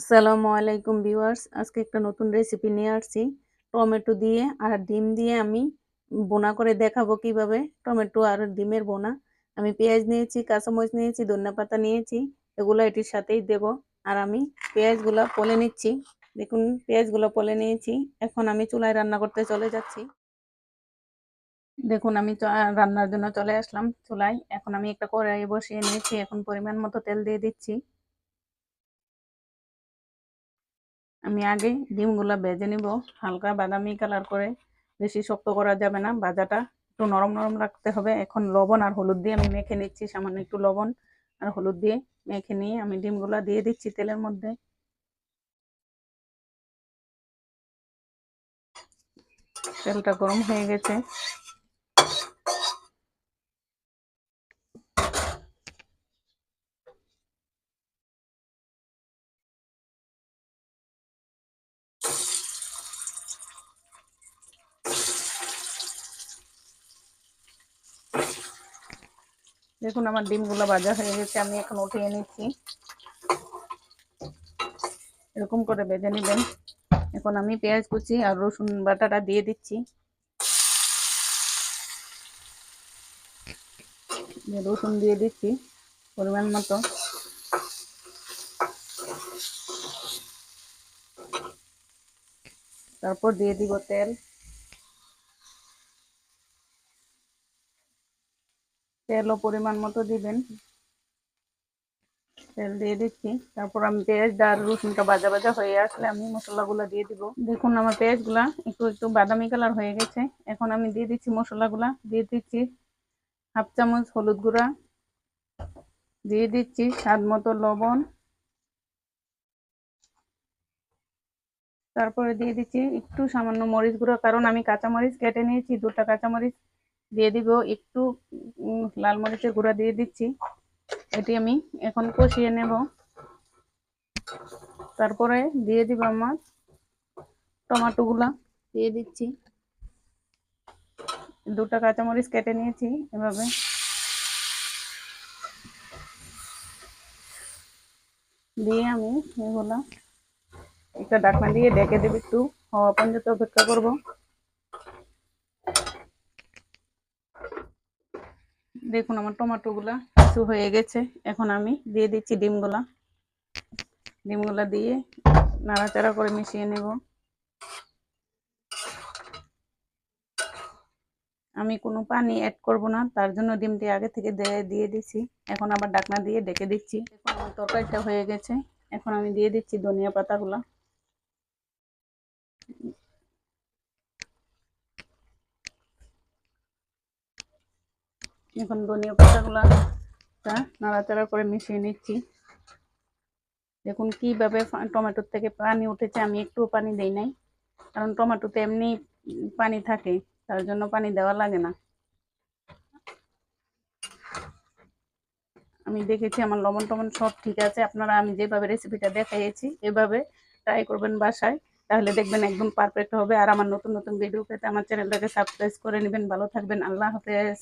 আসসালামু আলাইকুম ভিউয়ার্স। আজকে একটা নতুন রেসিপি নিয়ে আসছি। টমেটো দিয়ে আর ডিম দিয়ে আমি বোনা করে দেখাবো কীভাবে। টমেটো আর ডিমের বোনা। আমি পেঁয়াজ নিয়েছি, কাঁচামরিচ নিয়েছি, ধনিয়া পাতা নিয়েছি, এগুলো এটির সাথেই দেব। আর আমি পেঁয়াজগুলো পলে নিচ্ছি। দেখুন, পেঁয়াজগুলো পলে নিয়েছি। এখন আমি চুলায় রান্না করতে চলে যাচ্ছি। দেখুন, আমি রান্নার জন্য চলে আসলাম চুলায়। এখন আমি একটা কড়াই বসিয়ে নিয়েছি। এখন পরিমাণ মতো তেল দিয়ে দিচ্ছি। আমি আগে ডিমগুলো ভেজে নিব। হালকা বাদামি কালার করে বেশি শক্ত করা যাবে না। ভাজাটা একটু নরম নরম রাখতে হবে। এখন লবণ আর হলুদ দিয়ে আমি মেখে নিচ্ছি। সামান্য একটু লবণ আর হলুদ দিয়ে মেখে নিয়ে আমি ডিমগুলো দিয়ে দিচ্ছি তেলের মধ্যে। তেলটা গরম হয়ে গেছে। দেখুন আমার ডিমগুলো ভাজা হয়ে গেছে, আমি এখন উঠিয়ে নিচ্ছি। এরকম করে বেজে নেবেন। এখন আমি পেঁয়াজ কুচি আর রসুন বাটাটা দিয়ে দিচ্ছি। রসুন দিয়ে দিচ্ছি পরিমাণ মতো। তারপর দিয়ে দিব তেল। তেলও পরিমাণ মতো দিবেন। তেল দিয়ে দিচ্ছি। তারপর আমি পেঁয়াজ আর রসুনটা ভাজা ভাজা হয়ে আসলে আমি মশলাগুলো দিয়ে দিব। দেখুন আমার পেঁয়াজগুলা একটু একটু বাদামি কালার হয়ে গেছে। এখন আমি দিয়ে দিচ্ছি মশলাগুলা। দিয়ে দিচ্ছি হাফ চামচ হলুদ গুঁড়া। দিয়ে দিচ্ছি স্বাদ মতো লবণ। তারপরে দিয়ে দিচ্ছি একটু সামান্য মরিচ গুঁড়ো। কারণ আমি কাঁচামরিচ কেটে নিয়েছি। দুটা কাঁচামরিচ দিয়ে দিব একটু লাল মরিচের গুঁড়া দিয়ে দিচ্ছি। এটি আমি এখন কষিয়ে নেব। তারপরে দিয়ে দিব আমার টমাটোগুলা, দিয়ে দিচ্ছি। দুটা কাঁচামরিচ কেটে নিয়েছি এভাবে। দিয়ে আমি এগুলা একটা ডাকনা দিয়ে ডেকে দেব একটু। হওয়া পর্যন্ত অপেক্ষা করব। দেখুন আমার টমাটোগুলা কিছু হয়ে গেছে। এখন আমি দিয়ে দিচ্ছি ডিমগুলা। ডিমগুলা দিয়ে নাড়াচাড়া করে মিশিয়ে নেব। আমি কোনো পানি অ্যাড করব না, তার জন্য ডিমটি আগে থেকে দিয়ে দিচ্ছি এখন আবার ডাকনা দিয়ে ডেকে দিচ্ছি। এখন আমার তরকারিটা হয়ে গেছে। এখন আমি দিয়ে দিচ্ছি ধনিয়া পাতাগুলা। এখন ধনিয়া পাতাগুলা নাড়াচাড়া করে মিশিয়ে নিচ্ছি। দেখুন কীভাবে টমেটোর থেকে পানি উঠেছে, আমি একটু পানি দেই নাই। কারণ টমেটোতে এমনি পানি থাকে, তার জন্য পানি দেওয়া লাগে না। আমি দেখেছি আমার লবণ টমন সব ঠিক আছে, আপনারা আমি যেভাবে রেসিপিটা দেখাইছি এভাবে ট্রাই করবেন বাসায়। তাহলে দেখবেন একদম পারফেক্ট হবে। আর আমার নতুন নতুন ভিডিও পেতে আমার চ্যানেলটাকে সাবস্ক্রাইব করে নেবেন। ভালো থাকবেন। আল্লাহ হাফেজ।